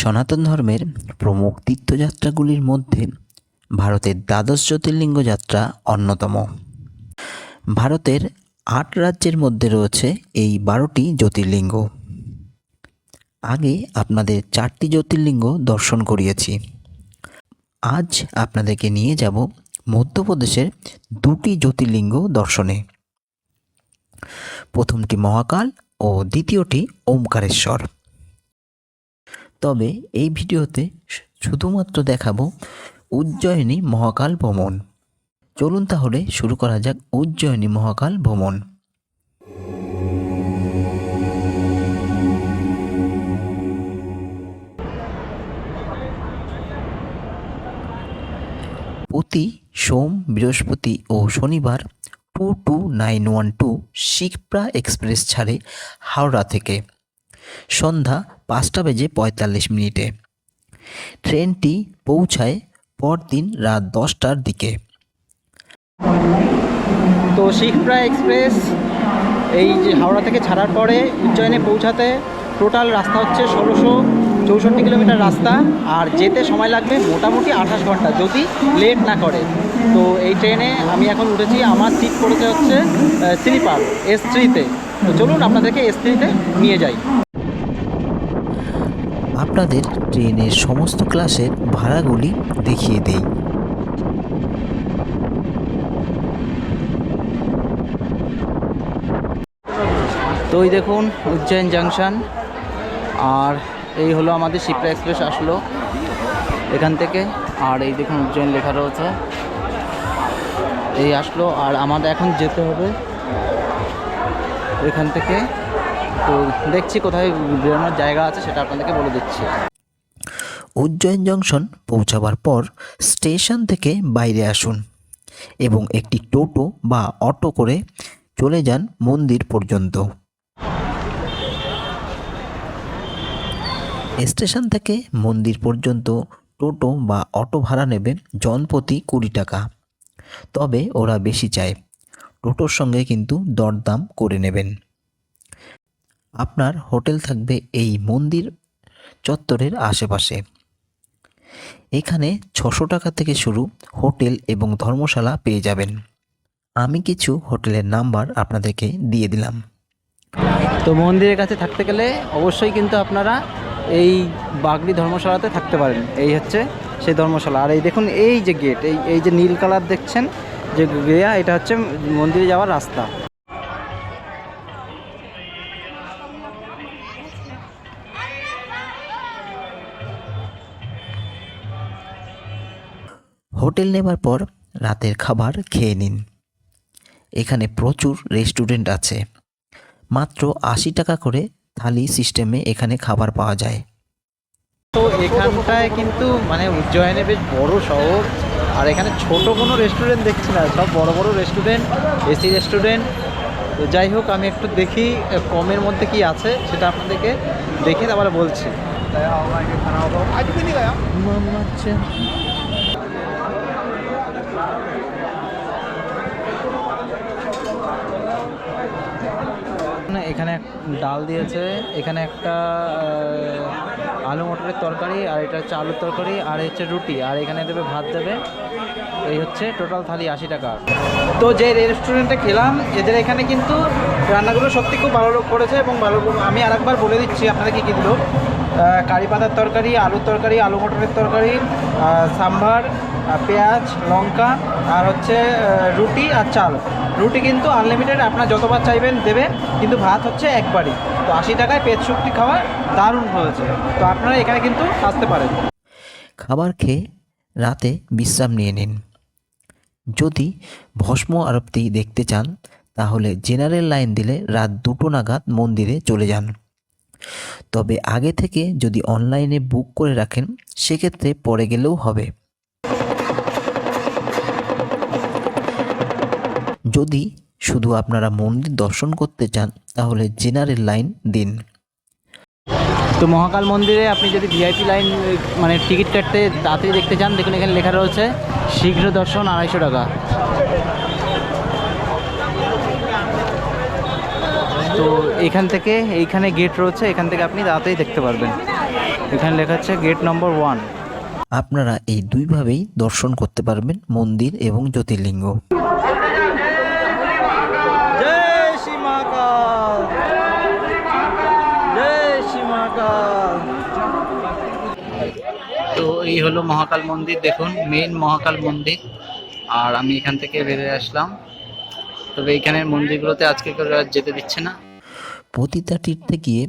সনাতন ধর্মের প্রমুখ তীর্থযাত্রাগুলির মধ্যে ভারতের দ্বাদশ জ্যোতির্লিঙ্গ যাত্রা অন্যতম। ভারতের আট রাজ্যের মধ্যে রয়েছে এই বারোটি জ্যোতির্লিঙ্গ। আগে আপনাদের চারটি জ্যোতির্লিঙ্গ দর্শন করিয়েছি। আজ আপনাদেরকে নিয়ে যাব মধ্যপ্রদেশের দুটি জ্যোতির্লিঙ্গ দর্শনে। প্রথমটি মহাকাল ও দ্বিতীয়টি ওমকারেশ্বর। তবে এই ভিডিওতে শুধুমাত্র দেখাবো উজ্জয়িনী মহাকাল ভ্রমণ। চলুন তাহলে শুরু করা যাক উজ্জয়িনী মহাকাল ভ্রমণ। প্রতি সোম, বৃহস্পতি ও শনিবার two two nine one two Shipra express ছাড়ে হাওড়া থেকে। সন্ধ্যা পাঁচটা বেজে পঁয়তাল্লিশ মিনিটে। ট্রেনটি পৌঁছায় পরদিন রাত দশটার দিকে। তো শিখপ্রা এক্সপ্রেস, এই যে হাওড়া থেকে ছাড়ার পরে উজ্জয়নে পৌঁছাতে টোটাল রাস্তা হচ্ছে ষোলোশো চৌষট্টি কিলোমিটার রাস্তা, আর যেতে সময় লাগবে মোটামুটি আঠাশ ঘণ্টা যদি লেট না করে। তো এই ট্রেনে আমি এখন উঠেছি, আমার সিট পড়েছে হচ্ছে স্লিপার এস থ্রিতে তো। চলুন আপনাদেরকে এস থ্রিতে নিয়ে যাই। আপনাদের ট্রেনের সমস্ত ক্লাসের ভাড়াগুলি দেখিয়ে দেই। তো এই দেখুন, উজ্জয়ন জাংশন। আর এই হলো আমাদের শিপ্রা এক্সপ্রেস আসলো এখান থেকে। আর এই দেখুন, উজ্জয়ন লেখা রয়েছে। এই আসলো, আর আমাদের এখন যেতে হবে এখান থেকে। তো দেখছি কোথায় বেরোনোর জায়গা আছে, সেটা আপনাদেরকে বলে দিচ্ছি। উজ্জয়ন জংশন পৌঁছাবার পর স্টেশন থেকে বাইরে আসুন এবং একটি টোটো বা অটো করে চলে যান মন্দির পর্যন্ত। স্টেশন থেকে মন্দির পর্যন্ত টোটো বা অটো ভাড়া নেবে জনপ্রতি কুড়ি টাকা। তবে ওরা বেশি চায়। টোটোর সঙ্গে কিন্তু দরদাম করে নেবেন। আপনার হোটেল থাকবে এই মন্দির চত্বরের আশেপাশে। এখানে ছশো টাকা থেকে শুরু হোটেল এবং ধর্মশালা পেয়ে যাবেন। আমি কিছু হোটেলের নাম্বার আপনাদেরকে দিয়ে দিলাম। তো মন্দিরের কাছে থাকতে গেলে অবশ্যই কিন্তু আপনারা এই বাগড়ি ধর্মশালাতে থাকতে পারেন। এই হচ্ছে সেই ধর্মশালা। আর এই দেখুন, এই যে গেট এই এই যে নীল কালার দেখছেন, যে গেয়া, এটা হচ্ছে মন্দিরে যাওয়ার রাস্তা। হোটেল নেবার পর রাতের খাবার খেয়ে নিন। এখানে প্রচুর রেস্টুরেন্ট আছে। মাত্র আশি টাকা করে থালি সিস্টেমে এখানে খাবার পাওয়া যায়। তো এখানটায় কিন্তু মানে উজ্জয়নে বেশ বড় শহর। আর এখানে ছোট কোনো রেস্টুরেন্ট দেখছি না সব বড় বড় রেস্টুরেন্ট এসি রেস্টুরেন্ট। তো যাই হোক আমি একটু দেখি কমের মধ্যে কি আছে সেটা আপনাদেরকে দেখে তারপরে বলছি মামা হচ্ছে না, এখানে ডাল দিয়েছে, এখানে একটা আলু মটরের তরকারি, আর এটা হচ্ছে আলুর তরকারি, আর হচ্ছে রুটি, আর এখানে দেবে ভাত দেবে, এই হচ্ছে টোটাল থালি আশি টাকা। তো যে রেস্টুরেন্টে খেলাম, এদের এখানে কিন্তু রান্নাগুলো সত্যি খুব ভালো করেছে এবং ভালো আমি আরেকবার বলে দিচ্ছি আপনাদের কী কী দিল। কারি পাতার তরকারি, আলুর তরকারি, আলু মটরের তরকারি সাম্বার পেঁয়াজ, লঙ্কা, আর হচ্ছে রুটি আর চাল। রুটি কিন্তু আনলিমিটেড আপনার যতবার চাইবেন দেবে, কিন্তু ভাত হচ্ছে একবারই। তো আশি টাকায় পেট শুক্তি খাওয়া দারুণ হয়েছে। তো আপনারা এখানে কিন্তু আসতে পারেন। খাবার খেয়ে রাতে বিশ্রাম নিয়ে নিন। যদি ভস্ম আরতি দেখতে চান, তাহলে জেনারেল লাইন দিলে রাত দুটো নাগাদ মন্দিরে চলে যান। তবে আগে থেকে যদি অনলাইনে বুক করে রাখেন, সেক্ষেত্রে পরে গেলেও হবে। যদি শুধু আপনারা মন্দির দর্শন করতে চান তাহলে জেনারেল লাইন দিন। তো মহাকাল মন্দিরে আপনি যদি ভিআইপি লাইন মানে টিকিট কাটতে তাড়াতাড়ি দেখতে চান দেখুন এখানে লেখা রয়েছে শীঘ্র দর্শন আড়াইশো টাকা। তো এখান থেকে এইখানে গেট রয়েছে এখান থেকে আপনি তাড়াতাড়ি দেখতে পারবেন। এখানে লেখা আছে গেট নম্বর ওয়ান আপনারা এই দুইভাবেই দর্শন করতে পারবেন মন্দির এবং জ্যোতির্লিঙ্গ জয় শ্রী মহাকাল জয় তো এই হলো মহাকাল মন্দির দেখুন মেইন মহাকাল মন্দির। আর আমি এখান থেকে বেরিয়ে আসলাম। তবে এইখানের মন্দিরগুলোতে আজকে কেউ আর যেতে দিচ্ছে না। পতিতা তীর্থে গিয়ে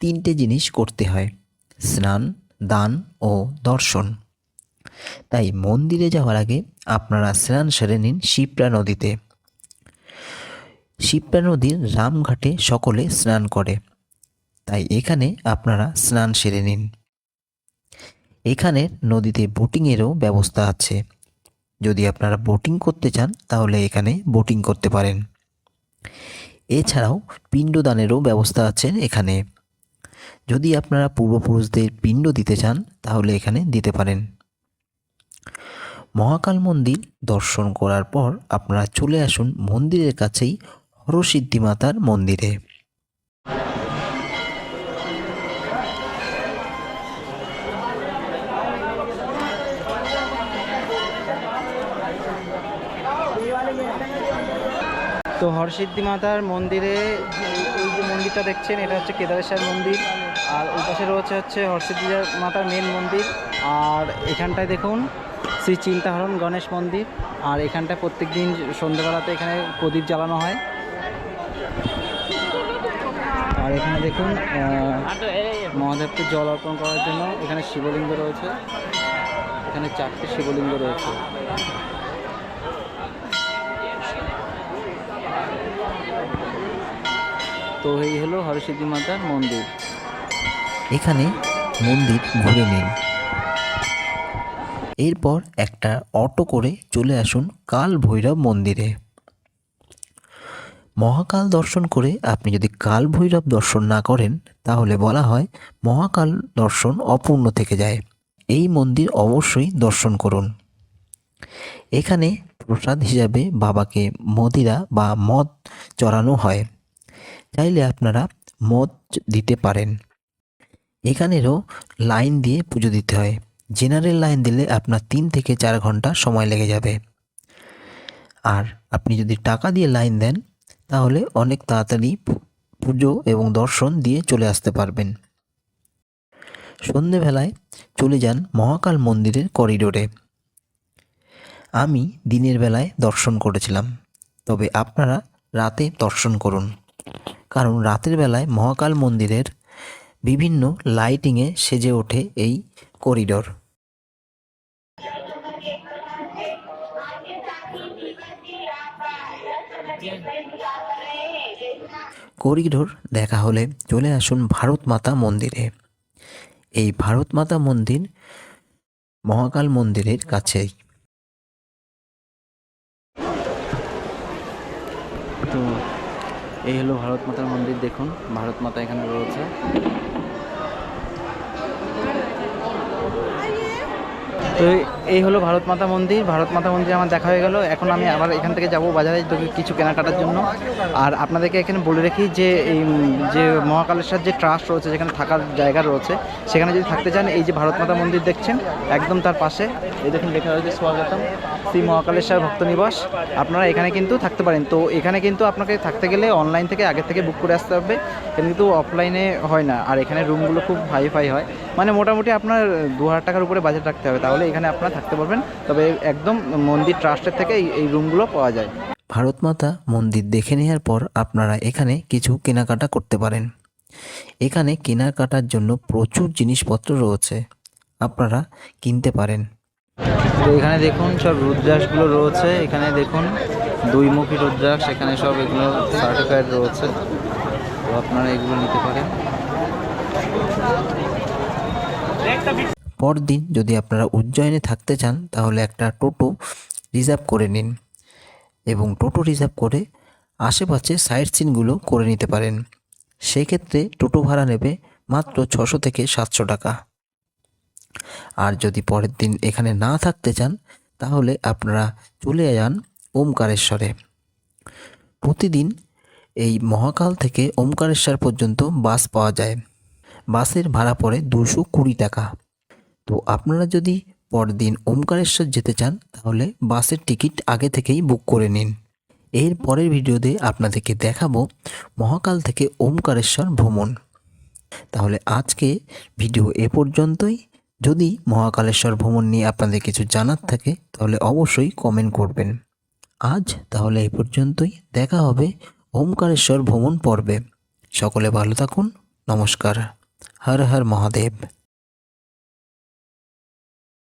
তিনটে জিনিস করতে হয় স্নান দান ও দর্শন। তাই মন্দিরে যাওয়ার আগে আপনারা স্নান সেরে নিন শিপ্রা নদীতে। শিপ্রা নদীর রামঘাটে সকলে স্নান করে। তাই এখানে আপনারা স্নান সেরে নিন। এখানে নদীতে বোটিংয়েরও ব্যবস্থা আছে। যদি আপনারা বোটিং করতে চান, তাহলে এখানে বোটিং করতে পারেন। এছাড়াও পিণ্ডদানেরও ব্যবস্থা আছে এখানে। যদি আপনারা পূর্বপুরুষদের পিণ্ড দিতে চান, তাহলে এখানে দিতে পারেন। মহাকাল মন্দির দর্শন করার পর আপনারা চলে আসুন মন্দিরের কাছেই হরসিদ্ধি মাতার মন্দিরে। তো হরসিদ্ধি মাতার মন্দিরে এই- যে মন্দিরটা দেখছেন, এটা হচ্ছে কেদারেশ্বর মন্দির। আর ওই পাশে রয়েছে হচ্ছে হরসিদ্ধি মাতার মেন মন্দির। আর এখানটায় দেখুন, শ্রী চিন্তাহরণ গণেশ মন্দির। আর এখানটায় প্রত্যেক দিন সন্ধ্যাবেলাতে এখানে প্রদীপ জ্বালানো হয়। আর এখানে দেখুন মহাদেবকে জল অর্পণ করার জন্য এখানে শিবলিঙ্গ রয়েছে। এখানে চারটে শিবলিঙ্গ রয়েছে। তো এই হলো হরসিদ্ধি মাতার মন্দির। এখানে মন্দির ঘুরে নিন। এরপর একটা অটো করে চলে আসুন কাল ভৈরব মন্দিরে। মহাকাল দর্শন করে আপনি যদি কাল ভৈরব দর্শন না করেন, তাহলে বলা হয় মহাকাল দর্শন অপূর্ণ থেকে যায়। এই মন্দির অবশ্যই দর্শন করুন। এখানে প্রসাদ হিসাবে বাবাকে মদিরা বা মদ চড়ানো হয়। চাইলে আপনারা মদ দিতে পারেন। এখানেরও লাইন দিয়ে পুজো দিতে হয়। জেনারেল লাইন দিলে আপনার তিন থেকে চার ঘণ্টা সময় লেগে যাবে। আর আপনি যদি টাকা দিয়ে লাইন দেন, তাহলে অনেক তাড়াতাড়ি পুজো এবং দর্শন দিয়ে চলে আসতে পারবেন। সন্ধেবেলায় চলে যান মহাকাল মন্দিরের করিডোরে। আমি দিনের বেলায় দর্শন করেছিলাম। তবে আপনারা রাতে দর্শন করুন। কারণ রাতের বেলায় মহাকাল মন্দিরের বিভিন্ন লাইটিংয়ে সেজে ওঠে এই করিডোর। করিডোর দেখা হলে চলে আসুন ভারত মাতা মন্দিরে। এই ভারত মাতা মন্দির মহাকাল মন্দিরের কাছেই। তো এই হলো ভারত মাতার মন্দির দেখুন ভারত মাতা এখানে রয়েছে। তো এই হলো ভারত মাতা মন্দির। ভারত মাতা মন্দির আমার দেখা হয়ে গেল। এখন আমি আবার এখান থেকে যাব বাজারে কিছু কেনাকাটার জন্য। আর আপনাদেরকে এখানে বলে রাখি যে, এই, যে মহাকালেশ্বর যে ট্রাস্ট রয়েছে, যেখানে থাকার জায়গা রয়েছে, সেখানে যদি থাকতে চান, এই যে ভারত মাতা মন্দির দেখছেন, একদম তার পাশে, এই দেখুন লেখা রয়েছে স্বাগতম, শ্রী মহাকালেশ্বর ভক্ত নিবাস। আপনারা এখানে কিন্তু থাকতে পারেন। তো এখানে কিন্তু আপনাকে থাকতে গেলে অনলাইন থেকে আগে থেকে বুক করে আসতে হবে। কিন্তু অফলাইনে হয় না। আর এখানে রুমগুলো খুব হাই ফাই হয়। মানে মোটামুটি আপনার দু হাজার টাকার উপরে বাজেট রাখতে হবে। তাহলে এখানে আপনারা থাকতে পারবেন। তবে একদম মন্দির ট্রাস্টের থেকে এই রুমগুলো পাওয়া যায়। ভারত মাতা মন্দির দেখে নেওয়ার পর আপনারা এখানে কিছু কেনাকাটা করতে পারেন। এখানে কেনাকাটার জন্য প্রচুর জিনিসপত্র রয়েছে। আপনারা কিনতে পারেন। তো এখানে দেখুন সব রুদ্রাসগুলো রয়েছে। এখানে দেখুন দুই মুখী রুদ্রাক্ষ এখানে সব এগুলো সার্টিফাইড রয়েছে। তো আপনারা এগুলো নিতে পারেন। পরদিন যদি আপনারা উজ্জয়নে থাকতে চান, তাহলে একটা টোটো রিজার্ভ করে নিন এবং টোটো রিজার্ভ করে আশেপাশে সাইট সিনগুলো করে নিতে পারেন। সেক্ষেত্রে টোটো ভাড়া নেবে মাত্র ছশো থেকে সাতশো টাকা। আর যদি পরের দিন এখানে না থাকতে চান, তাহলে আপনারা চলে যান ওমকারেশ্বরে। প্রতিদিন এই মহাকাল থেকে ওমকারেশ্বর পর্যন্ত বাস পাওয়া যায়। বাসের ভাড়া পড়ে দুশো কুড়ি টাকা। তো আপনারা যদি পরদিন ওমকারেশ্বর যেতে চান, তাহলে বাসের টিকিট আগে থেকেই বুক করে নিন। এর পরের ভিডিওতে আপনাদেরকে দেখাবো মহাকাল থেকে ওমকারেশ্বর ভ্রমণ। তাহলে আজকে ভিডিও এ পর্যন্তই। যদি মহাকালেশ্বর ভ্রমণ নিয়ে আপনাদের কিছু জানার থাকে, তাহলে অবশ্যই কমেন্ট করবেন। আজ তাহলে এ পর্যন্তই। দেখা হবে ওমকারেশ্বর ভ্রমণ পর্বে। সকলে ভালো থাকুন। নমস্কার। হর হর মহাদেব।